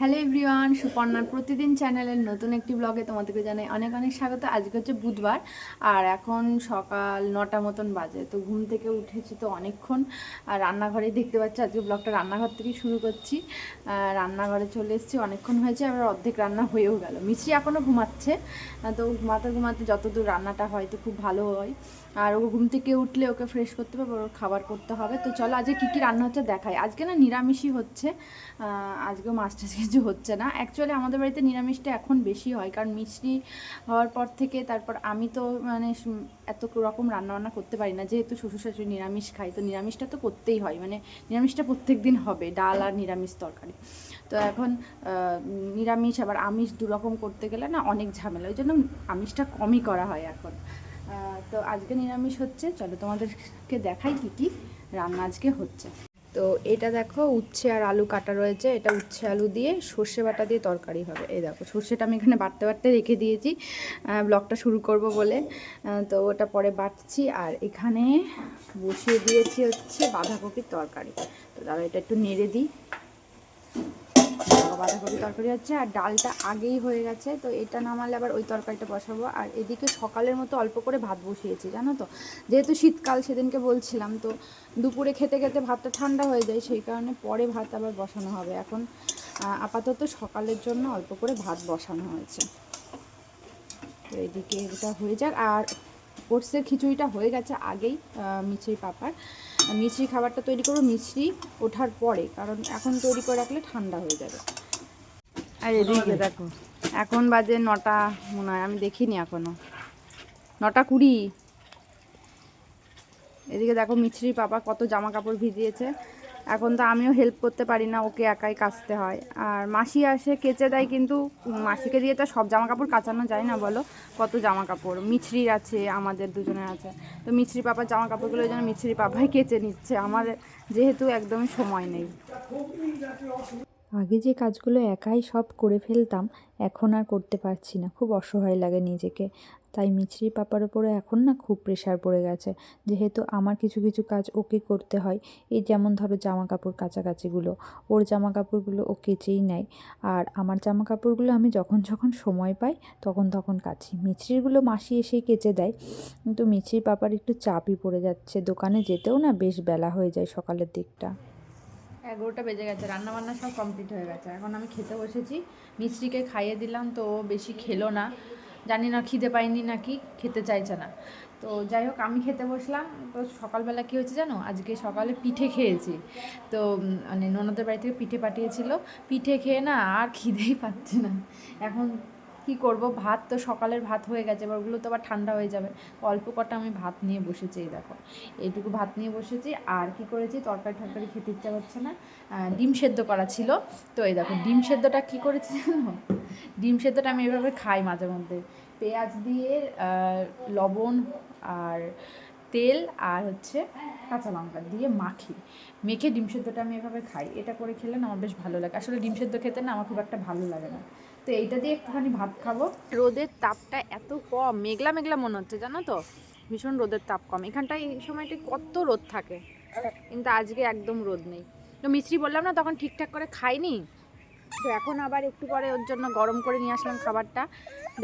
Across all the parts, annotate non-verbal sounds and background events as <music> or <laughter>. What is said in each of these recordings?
Hello everyone, সুপর্ণার প্রতিদিন চ্যানেলের নতুন একটি ব্লগে তোমাদেরকে জানাই অনেক অনেক স্বাগত। আজকে হচ্ছে বুধবার আর এখন সকাল নটা মতন বাজে, তো ঘুম থেকে উঠেছি তো অনেকক্ষণ। আর রান্নাঘরেই দেখতে পাচ্ছি আজকে ব্লগটা রান্নাঘর থেকেই শুরু করছি। রান্নাঘরে চলে এসেছি, অনেকক্ষণ হয়েছে আবার অর্ধেক রান্না হয়েও গেল। মিষ্টি এখনও ঘুমাচ্ছে তো ঘুমাতে ঘুমাতে যতদূর রান্নাটা হয় তো খুব ভালো হয়। আর ও ঘুম থেকে উঠলে ওকে ফ্রেশ করতে হবে, ওর খাবার করতে হবে। তো চলো আজকে কী কী রান্না হচ্ছে দেখাই। আজকে না নিরামিষই হচ্ছে। আজকেও মাছ টাছ কিছু হচ্ছে না। অ্যাকচুয়ালি আমাদের বাড়িতে নিরামিষটা এখন বেশি হয়, কারণ মিষ্টি হওয়ার পর থেকে তারপর আমি তো মানে এত রকম রান্নাবান্না করতে পারি না। যেহেতু শ্বশুর শাশুড়ি নিরামিষ খাই তো নিরামিষটা তো করতেই হয়। মানে নিরামিষটা প্রত্যেক দিন হবে, ডাল আর নিরামিষ তরকারি। তো এখন নিরামিষ, আবার আমিষ দু রকম করতে গেলে না অনেক ঝামেলা। ওই জন্য আমিষটা কমই করা হয় এখন। তো আজকে নিরামিষ হচ্ছে। চলো তোমাদেরকে দেখাই কি কি রান্না আজকে হচ্ছে। তো এটা দেখো, উচ্ছে আর আলু কাটা রয়েছে। এটা উচ্ছে আলু দিয়ে সর্ষে বাটা দিয়ে তরকারি হবে। এই দেখো, সর্ষেটা আমি এখানে বাটতে বাটতে রেখে দিয়েছি। ব্লগটা শুরু করব বলে। তো ওটা পরে বাটছি আর এখানে বসিয়ে দিয়েছি হচ্ছে বাঁধাকপির তরকারি। তো দাদা, এটা একটু নেড়ে দিই। বাঁধাকপি তরকারি হচ্ছে, আর ডালটা আগেই হয়ে গেছে, তো এটা নামালে আবার ওই তরকারিটা বসাবো। আর এদিকে সকালের মতো অল্প করে ভাত বসিয়েছি, জানো তো? যেহেতু শীতকাল সেদিনকে বলছিলাম, তো দুপুরে খেতে খেতে ভাতটা ঠান্ডা হয়ে যায়, সেই কারণে পরে ভাত আবার বসানো হবে। এখন আপাতত সকালের জন্য অল্প করে ভাত বসানো হয়েছে। তো এদিকে এটা হয়ে যাক, আর ওটসের খিচুড়িটা হয়ে গেছে আগেই মিছরি পাপার। মিছরি খাবারটা তৈরি করব মিছরি ওঠার পরে কারণ এখন তৈরি করে রাখলে ঠান্ডা হয়ে যাবে। আর এদিকে দেখো। এখন বাজে নটা মনে হয় আমি দেখিনি এখনও। নটা কুড়ি। এদিকে দেখো মিছরি পাপা কত জামা কাপড় ভিজিয়েছে। এখন তো আমিও হেল্প করতে পারি না, ওকে একাই কাচতে হয়। আর মাসি আসে, কেচে দেয় কিন্তু মাসিকে দিয়ে তো সব জামা কাপড় কাচানো যায় না বলো? কত জামা কাপড় মিছরির আছে, আমাদের দুজনের আছে। তো মিছরি পাপার জামা কাপড়গুলো যেন মিছরি পাপাই কেচে নিচ্ছে। আমার যেহেতু একদমই সময় নেই। আগে যে কাজগুলো একাই সব করে ফেলতাম, এখন আর করতে পারছি না। খুব অসহায় লাগে নিজেকে। তাই মিছরি পাপার ওপরে এখন না খুব প্রেশার পড়ে গেছে। যেহেতু আমার কিছু কিছু কাজ ওকে করতে হয়, এই যেমন ধরো জামা কাপড় কাচাকাচিগুলো ওর জামা কাপড়গুলো ও কেচেই নেয়। আর আমার জামা কাপড়গুলো আমি যখন যখন সময় পাই, তখন তখন কাচি। মিছরিগুলো মাসি এসেই কেচে দেয়, কিন্তু মিছরি পাপার একটু চাপই পড়ে যাচ্ছে। দোকানে যেতেও না বেশ বেলা হয়ে যায় সকালের দিকটা। এগারোটা বেজে গেছে রান্না বান্না সব কমপ্লিট হয়ে গেছে। এখন আমি খেতে বসেছি। মিষ্টিকে খাইয়ে দিলাম, তো ও বেশি খেলো না। জানি না, খিদে পাইনি নাকি, খেতে চাইছে না। তো যাই হোক, আমি খেতে বসলাম। তো সকালবেলা কী হয়েছে জানো? আজকে সকালে পিঠে খেয়েছি। তো মানে ননদের বাড়ি থেকে পিঠে পাঠিয়েছিল। পিঠে খেয়ে না আর খিদেই পাচ্ছে না। এখন কি করব? ভাত তো সকালের ভাত হয়ে গেছে, এবার ওগুলো তো আবার ঠান্ডা হয়ে যাবে। অল্প কটা আমি ভাত নিয়ে বসেছি এই দেখো। এইটুকু ভাত নিয়ে বসেছি, আর কি করেছি? তরকারি টরকারি খেতে ইচ্ছা করছে না। ডিম সেদ্ধ করা ছিল। তো এই দেখো, ডিম সেদ্ধটা কি করেছি জানো? ডিম সেদ্ধটা আমি এভাবে খাই মাঝে মধ্যে। পেঁয়াজ দিয়ে লবণ আর তেল আর হচ্ছে কাঁচা লঙ্কা দিয়ে মাখি। মেখে ডিম সেদ্ধটা আমি এভাবে খাই। এটা করে খেলে না আমার বেশ ভালো লাগে। আসলে ডিম সেদ্ধ খেতে না আমার খুব একটা ভালো লাগে না। তো এইটা দিয়ে একটুখানি ভাত খাব। রোদের তাপটা এত কম, মেঘলা মেঘলা মনে হচ্ছে, জানো তো? ভীষণ রোদের তাপ কম। এখানটায় এই সময়টা কত রোদ থাকে। কিন্তু আজকে একদম রোদ নেই। তো মিস্ত্রি বললাম না, তখন ঠিকঠাক করে খাইনি। তো এখন আবার একটু পরে ওর জন্য গরম করে নিয়ে আসলাম খাবারটা।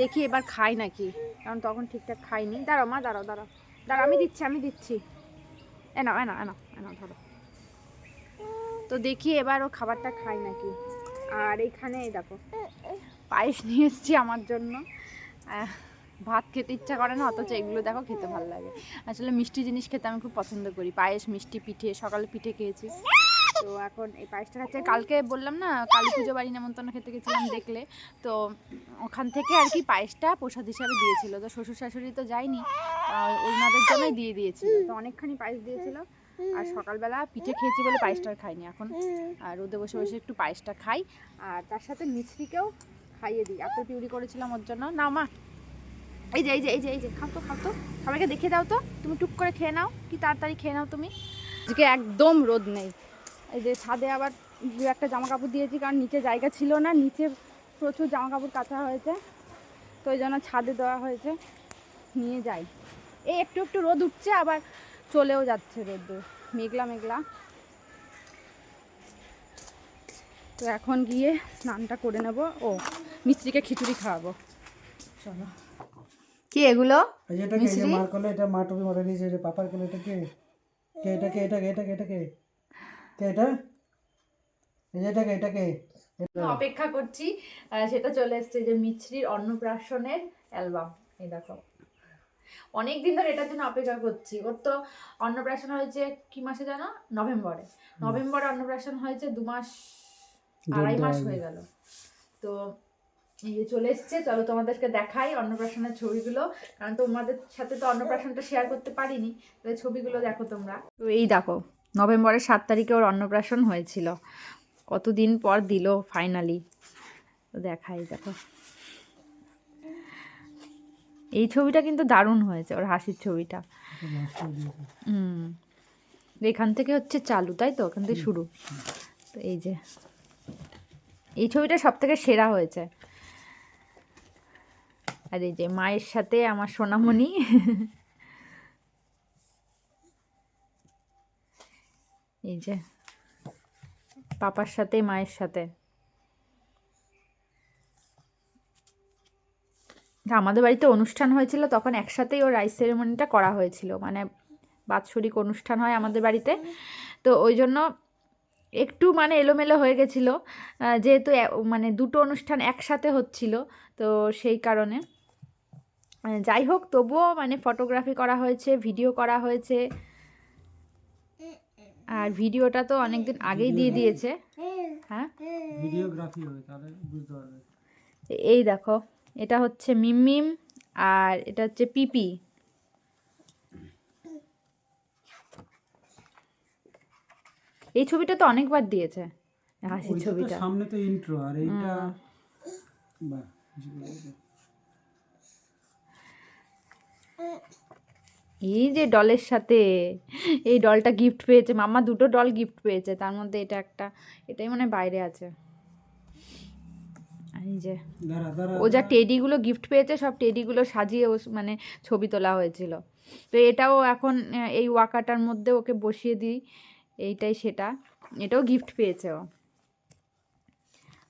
দেখি এবার খাই নাকি। কারণ তখন ঠিকঠাক খাইনি। দাঁড়াও, মা, দাঁড়াও দাঁড়াও। দাঁড়াও, আমি দিচ্ছি আমি দিচ্ছি। এনা এনা এনা এনা ধরো। তো দেখি এবার ও খাবারটা খাই নাকি। আর এইখানে এই দেখো পায়েস নিয়ে এসেছি আমার জন্য। ভাত খেতে ইচ্ছা করে না, অথচ এগুলো দেখো খেতে ভালো লাগে। আসলে মিষ্টি জিনিস খেতে আমি খুব পছন্দ করি। পায়েস, মিষ্টি পিঠে, সকালে পিঠে খেয়েছি। তো এখন এই পায়েসটা খাচ্ছে। কালকে বললাম না, কালী পুজো বাড়ি নেমন্তন্ন খেতে গেছিলাম দেখলে। তো ওখান থেকে আর কি পায়েসটা প্রসাদ হিসাবে দিয়েছিল। তো শ্বশুর শাশুড়ি তো যায়নি ওনাদের জন্যই দিয়ে দিয়েছিল। তো অনেকখানি পায়েস দিয়েছিল। আর সকালবেলা পিঠে খেয়েছি বলে পায়েসটা খাইনি এখন। আর রোদে বসে বসে একটু পায়েসটা খাই। আর তার সাথে মিছরিকেও খাইয়ে দিই। আপেল পিউরি করেছিলাম ওর জন্য। না মা। এই যে এই যে এই যে এই যে, খাও তো খাও তো। সবাইকে দেখে দাও তো। তুমি টুক করে খেয়ে নাও। কি তাড়াতাড়ি খেয়ে নাও তুমি। আজকে একদম রোদ নেই। এই যে ছাদে আবার দু একটা জামা কাপড় দিয়েছি, কারণ নিচে জায়গা ছিল না। নিচে প্রচুর জামা কাপড় কাচা হয়েছে। তো ওই জন্য ছাদে দেওয়া হয়েছে। নিয়ে যাই। এই একটু একটু রোদ উঠছে, আবার চলেও যাচ্ছে রোদ। মেঘলা মেঘলা। তো এখন গিয়ে স্নানটা করে নেব। ও। মিস্ত্রিকে খিচুড়ি খাওয়াবো। চলো। কি এগুলো? এটা কে এই যে মার করলে এটা মা টুপি মাথায় দিয়েছে এটা পাপার করলে এটা কে? কে এটা কে এটা কে এটা কে এটা কে? কে এটা? এই যে এটা কে এটা কে? অপেক্ষা করছি সেটা চলে এসছে যে মিছরির অন্নপ্রাশনের অ্যালবাম। এই দেখো। অনেক দিন ধরে এটার জন্য অপেক্ষা করছি। ওর তো অন্নপ্রাশন হয়েছে কি মাসে জানো? নভেম্বরে। নভেম্বরে অন্নপ্রাশন হয়েছে দু মাস আড়াই মাস হয়ে গেল। তো চলে এসছে। চলো তোমাদেরকে দেখাই অন্নপ্রাশনের ছবিগুলো। কারণ তোমাদের সাথে তো অন্নপ্রাশনটা শেয়ার করতে পারিনি। তো ছবিগুলো দেখো তোমরা। তো এই দেখো নভেম্বরের সাত তারিখে ওর অন্নপ্রাশন হয়েছিল। কতদিন পর দিল ফাইনালি তো দেখাই দেখো। এই ছবিটা কিন্তু দারুণ হয়েছে ওর হাসির ছবিটা। হুম। এখান থেকে হচ্ছে চালু তাই তো? ওখান থেকে শুরু। তো এই যে এই ছবিটা সব থেকে সেরা হয়েছে। আর এই যে মায়ের সাথে আমার সোনামণি। এই যে, পাপার সাথে, মায়ের সাথে। আমাদের বাড়িতে অনুষ্ঠান হয়েছিল, তখন একসাথেই ও রাইস সেরেমনিটা করা হয়েছিল। মানে বাৎসরিক অনুষ্ঠান হয় আমাদের বাড়িতে। তো ওই জন্য একটু মানে এলোমেলো হয়ে গেছিল। যেহেতু মানে দুটো অনুষ্ঠান একসাথে হচ্ছিল, তো সেই কারণে। যাই হোক তবুও মানে ফটোগ্রাফি করা হয়েছে ভিডিও করা হয়েছে। আর ভিডিওটা তো অনেকদিন আগেই দিয়ে দিয়েছে। হ্যাঁ? ভিডিওগ্রাফি হবে তাহলে বুঝতে পারবে। এই দেখো এটা হচ্ছে মিমমিম আর এটা হচ্ছে পিপি। এই ছবিটা তো অনেকবার দিয়েছে। হাসির ছবিটা। সামনে তো ইন্ট্রো আর এইটা। এই যে ডলের সাথে এই ডলটা গিফট পেয়েছে মাম্মা দুটো ডল গিফট পেয়েছে তার মধ্যে এটা একটা এটাই মানে বাইরে আছে। এই যে ও যা টেডিগুলো গিফট পেয়েছে সব টেডিগুলো সাজিয়ে ও মানে ছবি তোলা হয়েছিল। তো এটাও এখন এই ওয়াকাটার মধ্যে ওকে বসিয়ে দিই এইটাই সেটা। এটাও গিফট পেয়েছে ও।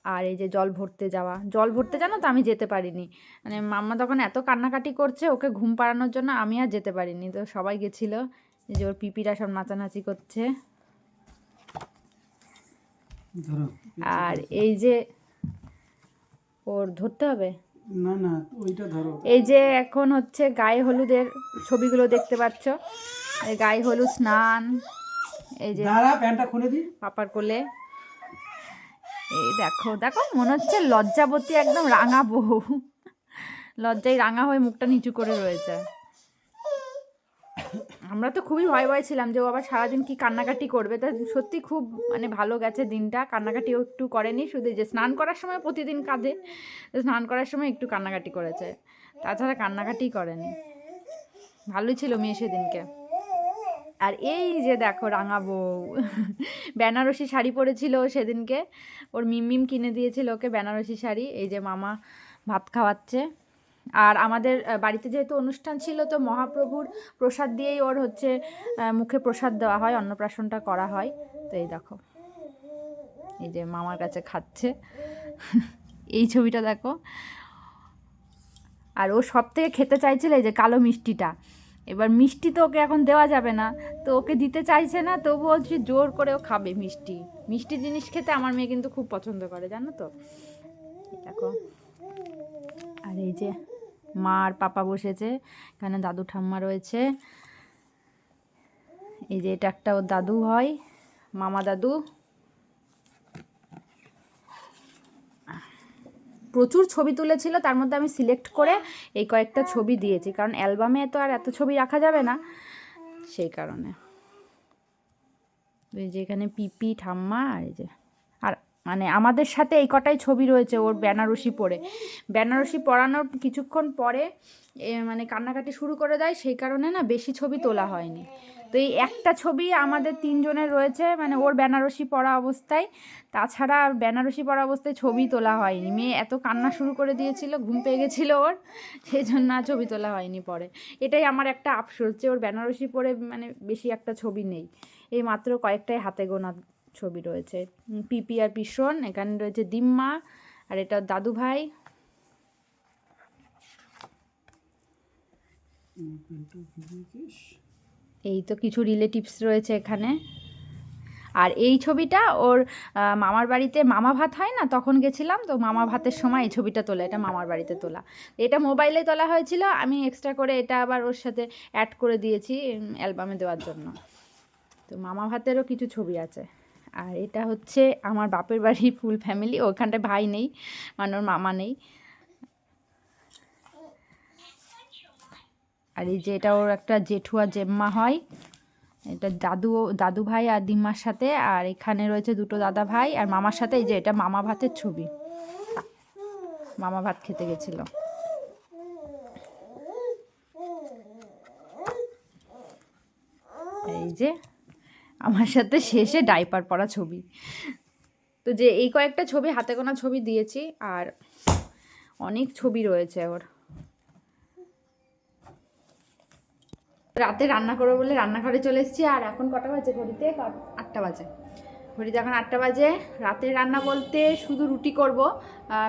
আর এই যে জল ভরতে যাওয়া। জল ভরতে জানো তো আমি যেতে পারিনি। মানে মাম্মা তখন এত কান্নাকাটি করছে ওকে ঘুম পাড়ানোর জন্য আমি আর যেতে পারিনি। তো সবাই গেছিল যে ওর পিপিরা সব নাচানাচি করছে। আর এই যে ওর ধরতে হবে? না না ওইটা ধরো। এই যে এখন হচ্ছে গায়ে হলুদের ছবিগুলো দেখতে পাচ্ছ? এই গায়ে হলুদ স্নান এই যে প্যান্টটা খুলে দি পাপার কোলে। এই দেখো দেখো, মনে হচ্ছে লজ্জাবতী একদম রাঙা বউ। লজ্জায় রাঙা হয়ে মুখটা নিচু করে রয়েছে। আমরা তো খুবই ভয় ভয় ছিলাম যে ও আবার সারাদিন কি কান্নাকাটি করবে। তা সত্যি খুব মানে ভালো গেছে দিনটা। কান্নাকাটিও একটু করেনি, শুধু যে স্নান করার সময় প্রতিদিন কাঁদে স্নান করার সময় একটু কান্নাকাটি করেছে। তাছাড়া কান্নাকাটি করেনি। ভালোই ছিল মেয়ে সেদিনকে। আর এই যে দেখো রাঙা বউ। বেনারসি শাড়ি পরেছিল সেদিনকে। ওর মিমমিম কিনে দিয়েছিল ওকে বেনারসি শাড়ি। এই যে মামা ভাত খাওয়াচ্ছে। আর আমাদের বাড়িতে যেহেতু অনুষ্ঠান ছিল তো মহাপ্রভুর প্রসাদ দিয়েই ওর হচ্ছে মুখে প্রসাদ দেওয়া হয়, অন্নপ্রাশনটা করা হয়। তো এই দেখো। এই যে মামার কাছে খাচ্ছে। এই ছবিটা দেখো। আর ও সব থেকে খেতে চাইছিল এই যে কালো মিষ্টিটা। এবার মিষ্টি তো ওকে এখন দেওয়া যাবে না। তো ওকে দিতে চাইছে না তবু হচ্ছে জোর করে ও খাবে মিষ্টি। মিষ্টি জিনিস খেতে আমার মেয়ে কিন্তু খুব পছন্দ করে, জানো তো? দেখো। আর এই যে মা আর পাপা বসেছে, এখানে দাদু ঠাম্মা রয়েছে। এই যে এটা একটা ওর দাদু হয়, মামা দাদু। প্রচুর ছবি তুলেছিল, তার মধ্যে আমি সিলেক্ট করে এই কয়েকটা ছবি দিয়েছি। কারণ অ্যালবামে তো আর এত ছবি রাখা যাবে না। সেই কারণে। এই যে এখানে পিপি ঠাম্মা আর এই যে। মানে আমাদের সাথে এই কটাই ছবি রয়েছে ওর বেনারসি পরে। বেনারসি পরানোর কিছুক্ষণ পরে মানে কান্নাকাটি শুরু করে দেয়, সেই কারণে না বেশি ছবি তোলা হয়নি। তো এই একটা ছবি আমাদের তিনজনের রয়েছে মানে ওর বেনারসি পরা অবস্থায়। তাছাড়া বেনারসি পরা অবস্থায় ছবি তোলা হয়নি। মেয়ে এত কান্না শুরু করে দিয়েছিল, ঘুম পেয়ে গেছিল ওর, সেই জন্য আর ছবি তোলা হয়নি পরে। এটাই আমার একটা আফসোস যে ওর বেনারসি পরে মানে বেশি একটা ছবি নেই। এই মাত্র কয়েকটাই হাতে গোনা ছবি রয়েছে। পিপি আর পিসন, এখানে রয়েছে দিম্মা, আর এটা দাদু ভাই। এই তো কিছু রিলেটিভস রয়েছে এখানে। আর এই ছবিটা ওর মামার বাড়িতে মামা ভাত হয় না, তখন গেছিলাম, তো মামা ভাতের সময় এই ছবিটা তোলা, এটা মামার বাড়িতে তোলা। এটা মোবাইলে তোলা হয়েছিল, আমি এক্সট্রা করে এটা আবার ওর সাথে অ্যাড করে দিয়েছি অ্যালবামে দেওয়ার জন্য। তো মামা ভাতেরও কিছু ছবি আছে। আর এটা হচ্ছে আমার বাপের বাড়ি ফুল ফ্যামিলি ওখানটায় ভাই নেই মানে ওর মামা নেই। আর এই যে এটা ওর একটা জেঠু আর জেম্মা হয়, এটা দাদু দাদু ভাই আর দিম্মার সাথে, আর এখানে রয়েছে দুটো দাদা ভাই, আর মামার সাথে এই যে এটা মামা ভাতের ছবি। মামা ভাত খেতে গেছিল। এই যে আমার সাথে শেষে ডাইপার পরা ছবি। তো যে এই কয়েকটা ছবি, হাতে গোনা ছবি দিয়েছি আর অনেক ছবি রয়েছে ওর। রাতে রান্না করব বলে রান্নাঘরে চলে এসেছি আর এখন কটা বাজে ঘড়িতে? আটটা বাজে। ঘড়িতে এখন আটটা বাজে। রাতে রান্না বলতে শুধু রুটি করব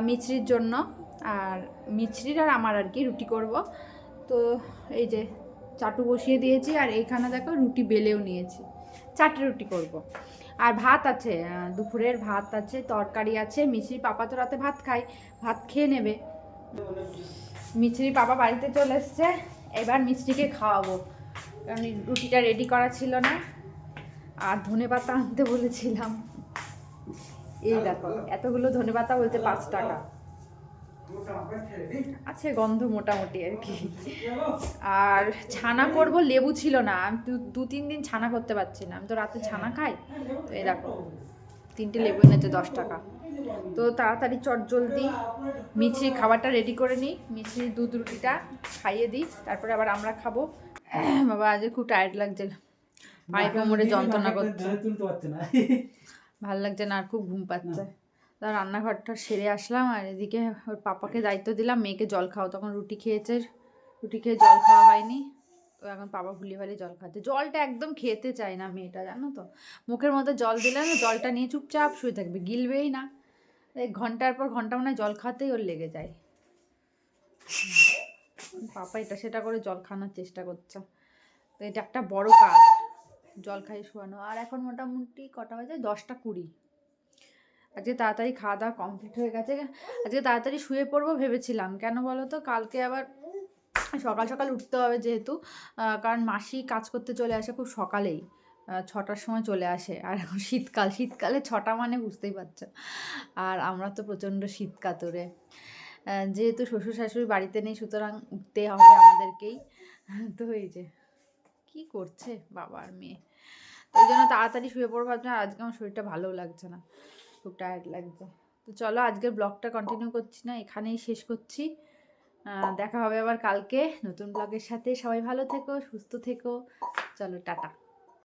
মিছরির জন্য। আর মিছরির আর আমার আর কি রুটি করব। তো এই যে চাটু বসিয়ে দিয়েছি আর এইখানে দেখো রুটি বেলেও নিয়েছি। চারটে রুটি করব। আর ভাত আছে দুপুরের ভাত আছে, তরকারি আছে, মিছরির পাপা তো রাতে ভাত খায়, ভাত খেয়ে নেবে। মিছরির পাপা বাড়িতে চলে এসছে, এবার মিষ্টিকে খাওয়াবো। কারণ রুটিটা রেডি করা ছিল না, আর ধনে পাতা আনতে বলেছিলাম। এই দেখো, এতগুলো ধনে পাতা বলতে পাঁচ টাকা। আছে গন্ধ মোটামুটি আর কি। আর ছানা করব লেবু ছিল না। আমি দু- তিন দিন ছানা করতে পারছি না। আমি তো রাতে ছানা খাই। তো এই দেখো তিনটে লেবু এনেছে দশ টাকা। তো তাড়াতাড়ি চট জলদি মিছরি খাবারটা রেডি করে নিই। মিছরি দুধ রুটিটা খাইয়ে দিই। তারপরে আবার আমরা খাব। <clears throat> বাবা আজ খুব টায়ার্ড লাগছে। পায়ে কোমরে যন্ত্রণা করছে। ভালো লাগছে না। আর খুব ঘুম পাচ্ছে। তা রান্নাঘরটা সেরে আসলাম আর এদিকে ওর পাপাকে দায়িত্ব দিলাম, মেয়েকে জল খাও। তখন রুটি খেয়েছে, রুটি খেয়ে জল খাওয়া হয়নি। তো এখন পাপা ভুলি ভালি জল খাচ্ছে। জলটা একদম খেতে চায় না মেয়েটা, জানো তো? মুখের মধ্যে জল দিলে না জলটা নিয়ে চুপচাপ শুয়ে থাকবে, গিলবেই না। এই ঘণ্টার পর ঘণ্টা মনে জল খাতেই ওর লেগে যায়। পাপা এটা সেটা করে জল খাওয়ানোর চেষ্টা করছে। তো এটা একটা বড় কাজ, জল খাইয়ে শোয়ানো। আর এখন মোটামুটি কটা বাজে? দশটা কুড়ি। আজকে তাড়াতাড়ি খাওয়া দাওয়া কমপ্লিট হয়ে গেছে। আজকে তাড়াতাড়ি শুয়ে পড়ব ভেবেছিলাম। কেন বলো তো? কালকে আবার সকাল সকাল উঠতে হবে যেহেতু। কারণ মাসি কাজ করতে চলে আসে খুব সকালেই। ছটার সময় চলে আসে। আর এখন শীতকাল। শীতকালে ছটা মানে বুঝতেই পারছ। আর আমরা তো প্রচণ্ড শীত কাতরে যেহেতু শ্বশুর শাশুড়ি বাড়িতে নেই, সুতরাং উঠতে হবে আমাদেরকেই। তো এই যে, কি করছে বাবা আর মেয়ে? তো ওই জন্য তাড়াতাড়ি শুয়ে পড়ব। ভাবছি আর আজকে আমার শরীরটা ভালোও লাগছে না। খুব টায়ার্ড লাগছে। তো চলো আজকের ব্লগটা কন্টিনিউ করছি না, এখানেই শেষ করছি। দেখা হবে আবার কালকে নতুন ব্লগের সাথে। সবাই ভালো থেকো, সুস্থ থেকো। চলো, টাটা।